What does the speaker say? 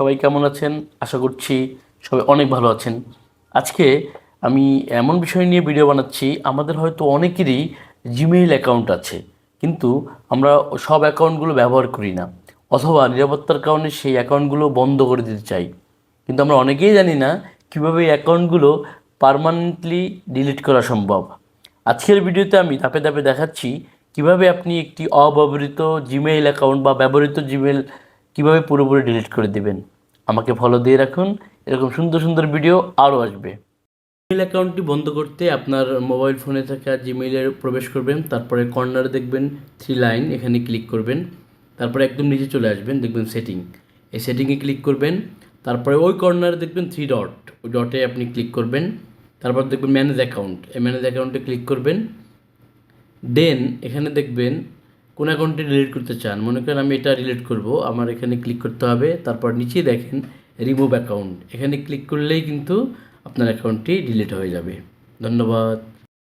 সবাই কেমন আছেন? আশা করছি সবাই অনেক ভালো আছেন। আজকে আমি এমন বিষয় নিয়ে ভিডিও বানাচ্ছি, আমাদের হয়তো অনেকেরই জিমেইল অ্যাকাউন্ট আছে, কিন্তু আমরা সব অ্যাকাউন্টগুলো ব্যবহার করি না, অথবা নিরাপত্তার কারণে সেই অ্যাকাউন্টগুলো বন্ধ করে দিতে চাই। কিন্তু আমরা অনেকেই জানি না কীভাবে এই অ্যাকাউন্টগুলো পার্মানেন্টলি ডিলিট করা সম্ভব। আজকের ভিডিওতে আমি ধাপে ধাপে দেখাচ্ছি কীভাবে আপনি একটি অব্যবহৃত জিমেইল অ্যাকাউন্ট বা ব্যবহৃত জিমেইল কীভাবে পুরোপুরি ডিলিট করে দিবেন? আমাকে ফলো দিয়ে রাখুন। এরকম সুন্দর সুন্দর ভিডিও আরও আসবে। জিমেল অ্যাকাউন্টটি বন্ধ করতে আপনার মোবাইল ফোনে থাকা জিমেইলে প্রবেশ করবেন, তারপরে কর্নারে দেখবেন থ্রি লাইন এখানে ক্লিক করবেন, তারপরে একদম নিচে চলে আসবেন, দেখবেন সেটিং এই সেটিংয়ে ক্লিক করবেন, তারপরে ওই কর্নারে দেখবেন থ্রি ডট ওই ডটে আপনি ক্লিক করবেন, তারপর দেখবেন ম্যানেজ অ্যাকাউন্ট এই ম্যানেজ অ্যাকাউন্টে ক্লিক করবেন দেন এখানে দেখবেন কোন অ্যাকাউন্টটি ডিলিট করতে চান, মনে করেন আমি এটা ডিলিট করব, আমার এখানে ক্লিক করতে হবে, তারপর নিচে দেখেন রিমুভ অ্যাকাউন্ট এখানে ক্লিক করলেই কিন্তু আপনার অ্যাকাউন্টটি ডিলিট হয়ে যাবে। ধন্যবাদ।